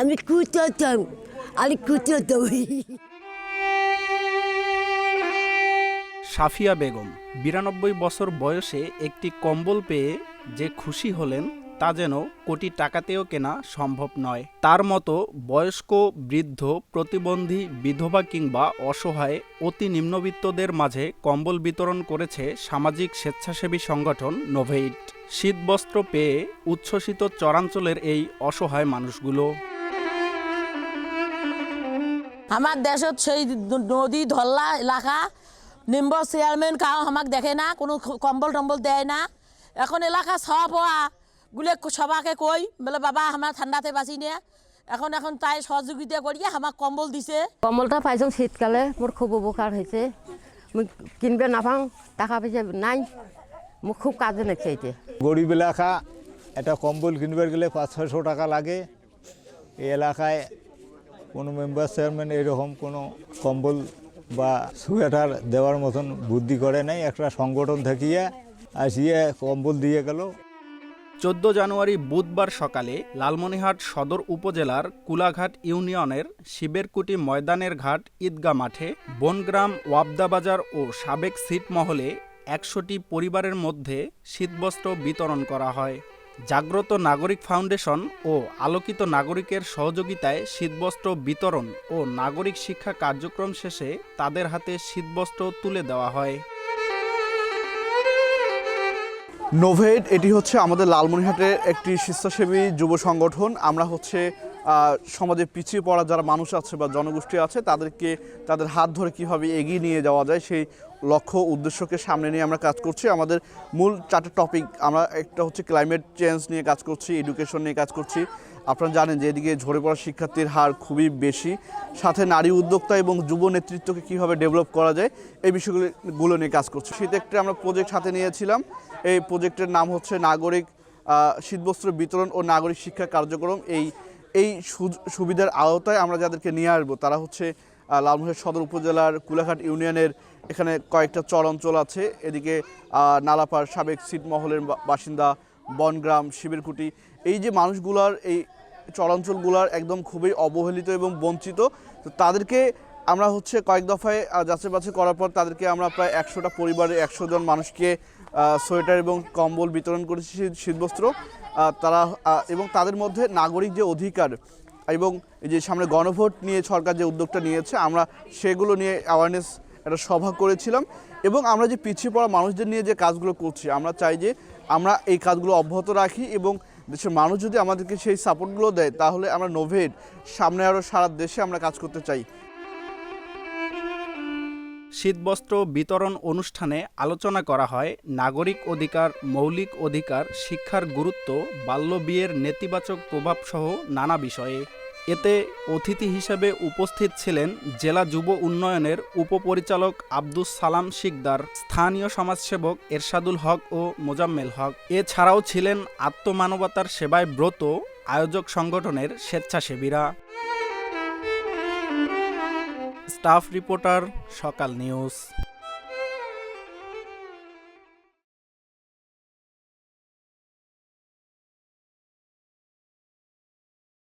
আমি কুচতাম আমি কুচতাম সাফিয়া বেগম, বিরানব্বই বছর বয়সে একটি কম্বল পেয়ে যে খুশি হলেন, তা যেন কোটি টাকাতেও কেনা সম্ভব নয়। তার মতো বয়স্ক, বৃদ্ধ, প্রতিবন্ধী, বিধবা কিংবা অসহায়, অতি নিম্নবিত্তদের মাঝে কম্বল বিতরণ করেছে সামাজিক স্বেচ্ছাসেবী সংগঠন নোভেইট। শীতবস্ত্র পেয়ে উচ্ছ্বসিত চরাঞ্চলের এই অসহায় মানুষগুলো আমার দেশত সেই নদী ধল্লা এলাকা নিম্ব চেয়ারম্যান কাউ আমাক দেখে না কোনো কম্বল টম্বল দেয় না। এখন এলাকা সব গুলে সবাকে কই বলে বাবা আমার ঠান্ডাতে বাঁচি নিয়ে। এখন এখন তাই সহযোগিতা করিয়ে আমাক কম্বল দিছে। কম্বলটা পাইছোঁ শীতকালে মোৰ খুব উপকাৰ হৈছে। মই কিনিব নাপাওঁ টাকা পইচা নাই। মোক খুব কাজে লাগছে এতিয়া। গরিব এলাকা একটা কম্বল কিনবার গেলে পাঁচ ছয়শো টাকা লাগে। এই এলাকায় কোনো মেম্বার চেয়ারম্যান এরকম কোনো কম্বল বা সোয়েটার দেওয়ার মতন বুদ্ধি করে নাই। একটা সংগঠন থাকিয়ে আসিয়ে কম্বল দিয়ে গেল। চোদ্দ জানুয়ারি বুধবার সকালে লালমনিরহাট সদর উপজেলার কুলাঘাট ইউনিয়নের শিবেরকুটি ময়দানের ঘাট ঈদগাহ মাঠে বনগ্রাম, ওয়াবদাবাজার ও সাবেক ছিটমহলে একশোটি পরিবারের মধ্যে শীতবস্ত্র বিতরণ করা হয়। জাগ্রত নাগরিক ফাউন্ডেশন ও আলোকিত নাগরিকের সহযোগিতায় শীতবস্ত্র বিতরণ ও নাগরিক শিক্ষা কার্যক্রম শেষে তাদের হাতে শীতবস্ত্র তুলে দেওয়া হয়। নোভেড, এটি হচ্ছে আমাদের লালমনিরহাটের একটি স্বেচ্ছাসেবী যুব সংগঠন। আমরা হচ্ছে সমাজে পিছিয়ে পড়া যারা মানুষ আছে বা জনগোষ্ঠী আছে, তাদেরকে, তাদের হাত ধরে কীভাবে এগিয়ে নিয়ে যাওয়া যায়, সেই লক্ষ্য উদ্দেশ্যকে সামনে নিয়ে আমরা কাজ করছি। আমাদের মূল চারটে টপিক আমরা একটা হচ্ছে ক্লাইমেট চেঞ্জ নিয়ে কাজ করছি এডুকেশন নিয়ে কাজ করছি। আপনারা জানেন যে এদিকে ঝরে পড়া শিক্ষার্থীর হার খুবই বেশি। সাথে নারী উদ্যোক্তা এবং যুব নেতৃত্বকে কীভাবে ডেভেলপ করা যায় এই বিষয়গুলো গুলো নিয়ে কাজ করছি। শীতে একটা আমরা প্রজেক্ট হাতে নিয়েছিলাম। এই প্রজেক্টের নাম হচ্ছে নাগরিক শীতবস্ত্র বিতরণ ও নাগরিক শিক্ষা কার্যক্রম। এই এই সুবিধার আওতায় আমরা যাদেরকে নিয়ে আসব তারা হচ্ছে আহ, লালমোহন সদর উপজেলার কুলাঘাট ইউনিয়নের এখানে কয়েকটা চর অঞ্চল আছে। এদিকে নালাপাড় সাবেক ছিটমহলের বা- বাসিন্দা বনগ্রাম শিবিরকুটি। এই যে মানুষগুলার, এই চরাঞ্চলগুলার একদম খুবই অবহেলিত এবং বঞ্চিত, তো তাদেরকে আমরা হচ্ছে কয়েক দফায় যাচাই বাছাই করার পর তাদেরকে আমরা প্রায় একশোটা পরিবারের একশো জন মানুষকে সোয়েটার এবং কম্বল বিতরণ করেছি শীত- শীতবস্ত্র। তারা এবং তাদের মধ্যে নাগরিক যে অধিকার এবং যে সামনে গণভোট নিয়ে সরকার যে উদ্যোগটা নিয়েছে, আমরা সেগুলো নিয়ে অ্যাওয়ারনেস একটা সভা করেছিলাম এবং আমরা যে পিছিয়ে পড়া মানুষদের নিয়ে যে কাজগুলো করছি, আমরা চাই যে আমরা এই কাজগুলো অব্যাহত রাখি এবং দেশের মানুষ যদি আমাদেরকে সেই সাপোর্টগুলো দেয়, তাহলে আমরা নোভেড সামনে আরও সারা দেশে আমরা কাজ করতে চাই। শীতবস্ত্র বিতরণ অনুষ্ঠানে আলোচনা করা হয় নাগরিক অধিকার, মৌলিক অধিকার, শিক্ষার গুরুত্ব বাল্যবিয়ের নেতিবাচক প্রভাবসহ নানা বিষয়ে। এতে অতিথি হিসেবে উপস্থিত ছিলেন জেলা যুব উন্নয়নের উপপরিচালক আব্দুস সালাম শিকদার, স্থানীয় সমাজসেবক এরশাদুল হক ও মোজাম্মেল হক। এছাড়াও ছিলেন আত্মমানবতার সেবায় ব্রত আয়োজক সংগঠনের স্বেচ্ছাসেবীরা। Staff reporter Sakal news.